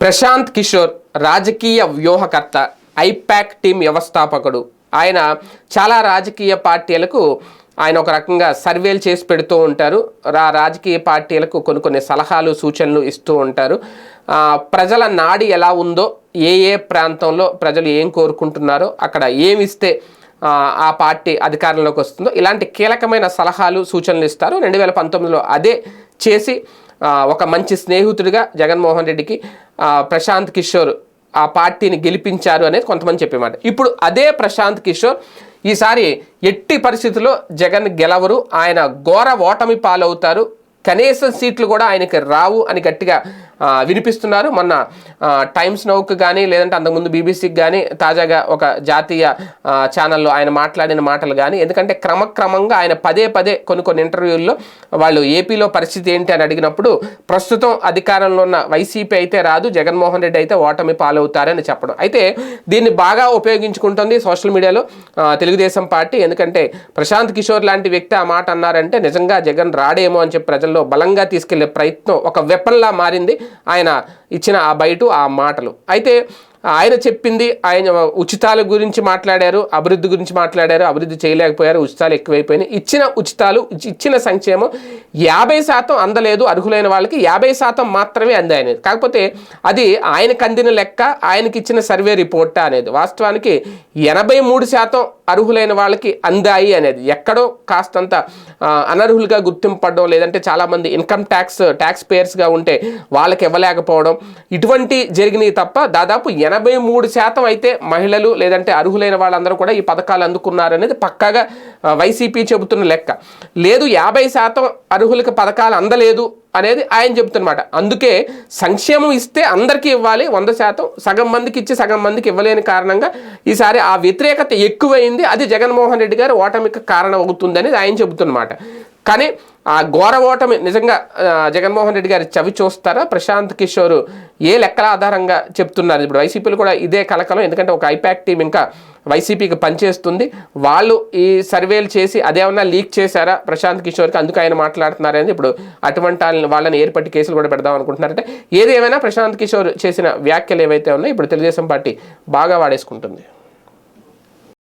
ప్రశాంత్ కిషోర్ రాజకీయ వ్యూహకర్త I-PAC team వ్యవస్థాపకుడు. ఆయన చాలా రాజకీయ పార్టీలకు ఆయన ఒక రకంగా సర్వేలు చేసి పెడుతూ ఉంటారు. రా రాజకీయ పార్టీలకు కొన్ని కొన్ని సలహాలు సూచనలు ఇస్తూ ఉంటారు. ప్రజల నాడి ఎలా ఉందో ఏ ఏ ప్రాంతంలో ప్రజలు ఏం కోరుకుంటున్నారో అక్కడ ఏమిస్తే ఆ, పార్టీ అధికారంలోకి వస్తుందో ఇలాంటి కీలకమైన సలహాలు సూచనలు ఇస్తారు. రెండు వేల పంతొమ్మిదిలో అదే చేసి ఒక మంచి స్నేహితుడిగా జగన్మోహన్ రెడ్డికి ప్రశాంత్ కిషోర్ ఆ పార్టీని గెలిపించారు అనేది కొంతమంది చెప్పేమాట. ఇప్పుడు అదే ప్రశాంత్ కిషోర్ ఈసారి ఎట్టి పరిస్థితుల్లో జగన్ గెలవరు ఆయన ఘోర ఓటమి పాలవుతారు కనీసం సీట్లు కూడా ఆయనకి రావు అని గట్టిగా వినిపిస్తున్నారు. మొన్న టైమ్స్ నౌక్ కానీ లేదంటే అంతకుముందు బీబీసీకి కానీ తాజాగా ఒక జాతీయ ఛానల్లో ఆయన మాట్లాడిన మాటలు కానీ ఎందుకంటే క్రమక్రమంగా ఆయన పదే పదే కొన్ని కొన్ని ఇంటర్వ్యూల్లో వాళ్ళు ఏపీలో పరిస్థితి ఏంటి అని అడిగినప్పుడు ప్రస్తుతం అధికారంలో ఉన్న వైసీపీ అయితే రాదు జగన్మోహన్ రెడ్డి అయితే ఓటమి పాలవుతారని చెప్పడం. అయితే దీన్ని బాగా ఉపయోగించుకుంటుంది సోషల్ మీడియాలో తెలుగుదేశం పార్టీ. ఎందుకంటే ప్రశాంత్ కిషోర్ లాంటి వ్యక్తి ఆ మాట అన్నారంటే నిజంగా జగన్ రాడేమో అని చెప్పి ప్రజల్లో బలంగా తీసుకెళ్ళే ప్రయత్నం ఒక వెపన్లా మారింది. ఆయన ఇచ్చిన ఆ బయట ఆ మాటలు. అయితే ఆయన చెప్పింది ఆయన ఉచితాల గురించి మాట్లాడారు అభివృద్ధి గురించి మాట్లాడారు అభివృద్ధి చేయలేకపోయారు ఉచితాలు ఎక్కువైపోయినాయి. ఇచ్చిన ఉచితాలు ఇచ్చిన సంక్షేమం యాభై శాతం అందలేదు అర్హులైన వాళ్ళకి యాభై శాతం మాత్రమే అందాయనేది. కాకపోతే అది ఆయనకు అందిన లెక్క ఆయనకి ఇచ్చిన సర్వే రిపోర్ట్ అనేది వాస్తవానికి ఎనభై మూడు శాతం అర్హులైన వాళ్ళకి అందాయి అనేది. ఎక్కడో కాస్తంత అనర్హులుగా గుర్తింపడడం లేదంటే చాలామంది ఇన్కమ్ ట్యాక్స్ ట్యాక్స్ పేయర్స్గా ఉంటే వాళ్ళకి ఇవ్వలేకపోవడం ఇటువంటి జరిగినాయి తప్ప దాదాపు ఎనభై మూడు శాతం అయితే మహిళలు లేదంటే అర్హులైన వాళ్ళందరూ కూడా ఈ పథకాలు అందుకున్నారనేది పక్కాగా వైసీపీ చెబుతున్న లెక్క. లేదు యాభై శాతం అర్హులకు పథకాలు అందలేదు అనేది ఆయన చెబుతున్నమాట. అందుకే సంక్షేమం ఇస్తే అందరికీ ఇవ్వాలి వంద శాతం సగం మందికి ఇచ్చి సగం మందికి ఇవ్వలేని కారణంగా ఈసారి ఆ వ్యతిరేకత ఎక్కువైంది. అది జగన్మోహన్ రెడ్డి గారు ఓటమికి కారణం అవుతుందని ఆయన చెబుతున్నమాట. కానీ ఆ ఘోర ఓటమి నిజంగా జగన్మోహన్ రెడ్డి గారి చవి చూస్తారా? ప్రశాంత్ కిషోర్ ఏ లెక్కల ఆధారంగా చెప్తున్నారు? ఇప్పుడు వైసీపీలు కూడా ఇదే కలకలం ఎందుకంటే ఒక ఐపాక్ టీం ఇంకా వైసీపీకి పనిచేస్తుంది. వాళ్ళు ఈ సర్వేలు చేసి అదేమన్నా లీక్ చేశారా? ప్రశాంత్ కిషోర్కి అందుకు ఆయన మాట్లాడుతున్నారని ఇప్పుడు అటువంటి వాళ్ళని- వాళ్ళని ఏర్పట్టి కేసులు కూడా పెడదాం అనుకుంటున్నారంటే ఏది ఏమైనా ప్రశాంత్ కిషోర్ చేసిన వ్యాఖ్యలు ఏవైతే ఉన్నాయో ఇప్పుడు తెలుగుదేశం పార్టీ బాగా వాడేసుకుంటుంది.